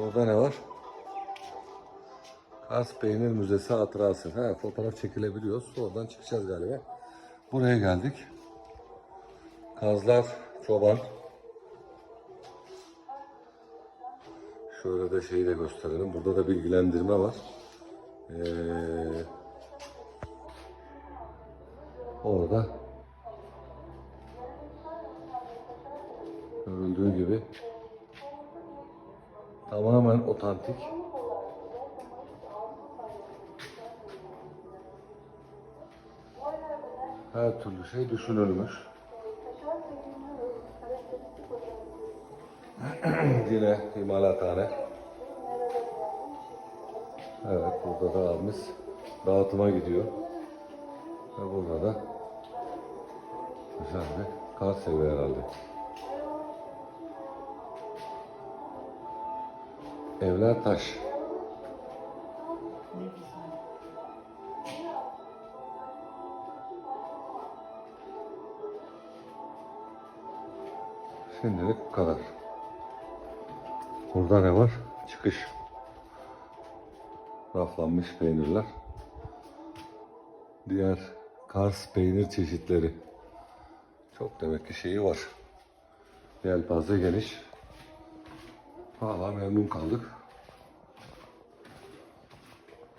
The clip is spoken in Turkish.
Orada ne var? Kars Peynir Müzesi hatırası. Ha, fotoğraf çekilebiliyoruz. Oradan çıkacağız galiba. Buraya geldik. Kazlar Çoban. Şöyle de şeyi de gösterelim. Burada da bilgilendirme var. Ee, orada görüldüğü gibi tamamen otantik. Her türlü şey düşünülmüş. Yine imalathane. Evet burada da abimiz dağıtıma gidiyor. Ve burada da güzel bir kar seviyor herhalde. Evler taş. Şimdilik bu kadar. Burada ne var? Çıkış. Raflanmış peynirler. Diğer Kars peynir çeşitleri. Çok demek ki şeyi var. Yelpaze geniş. Valla memnun kaldık.